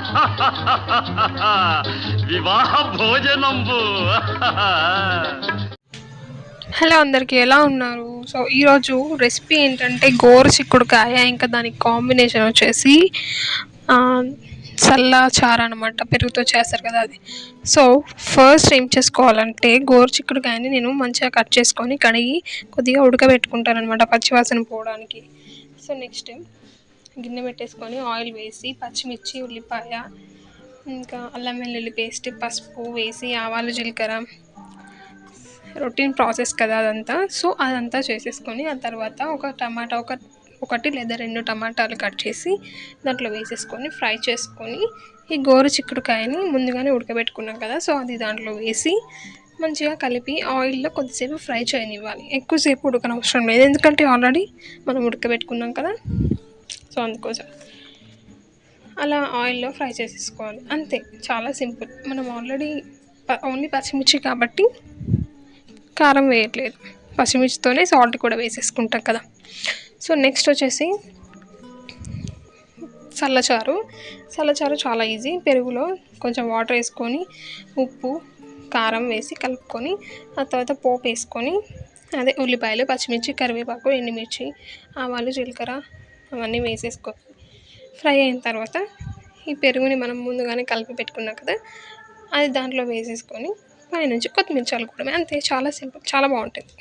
వివాహ భోజనంబు. హలో అందరికీ ఎలా ఉన్నారు? సో ఈరోజు రెసిపీ ఏంటంటే గోరు చిక్కుడుకాయ ఇంకా దానికి కాంబినేషన్ వచ్చేసి ఆ, చల్ల చారు అనమాట పెరుగుతో చేస్తారు కదా అది. సో ఫస్ట్ ఏం చేసుకోవాలంటే గోరు చిక్కుడుకాయని నేను మంచిగా కట్ చేసుకొని కడిగి కొద్దిగా ఉడకబెట్టుకుంటాను అనమాట పచ్చివాసన పోవడానికి. సో నెక్స్ట్ గిన్నె పెట్టేసుకొని ఆయిల్ వేసి పచ్చిమిర్చి ఉల్లిపాయ ఇంకా అల్లం వెల్లుల్లి పేస్ట్ పసుపు వేసి ఆవాలు జీలకర్ర. రొటీన్ ప్రాసెస్ కదా అదంతా. సో అదంతా చేసేసుకొని ఆ తర్వాత ఒక టమాటా ఒక ఒకటి లేదా రెండు టమాటాలు కట్ చేసి దాంట్లో వేసేసుకొని ఫ్రై చేసుకొని ఈ గోరు చిక్కుడుకాయని ముందుగానే ఉడకబెట్టుకున్నాం కదా సో అది దాంట్లో వేసి మంచిగా కలిపి ఆయిల్లో కొద్దిసేపు ఫ్రై చేయనివ్వాలి. ఎక్కువసేపు ఉడకనవసరం లేదు ఎందుకంటే ఆల్రెడీ మనం ఉడకబెట్టుకున్నాం కదా. సో అందుకోసం. అలా ఆయిల్లో ఫ్రై చేసేసుకోవాలి. అంతే చాలా సింపుల్. మనం ఆల్రెడీ ఓన్లీ పచ్చిమిర్చి కాబట్టి కారం వేయట్లేదు. పచ్చిమిర్చితోనే సాల్ట్ కూడా వేసేసుకుంటాం కదా. సో నెక్స్ట్ వచ్చేసి చల్లచారు చల్లచారు చాలా ఈజీ. పెరుగులో కొంచెం వాటర్ వేసుకొని ఉప్పు కారం వేసి కలుపుకొని ఆ తర్వాత పోపు వేసుకొని అదే ఉల్లిపాయలు పచ్చిమిర్చి కరివేపాకు ఎండుమిర్చి ఆవాలు జీలకర్ర అవన్నీ వేసేసుకో. ఫ్రై అయిన తర్వాత ఈ పెరుగుని మనం ముందుగానే కలిపి పెట్టుకున్నాం కదా అది దాంట్లో వేసేసుకొని పైనుంచి కొత్తిమీర చల్లుకోవడమే అంతే చాలా సింపుల్ చాలా బాగుంటుంది.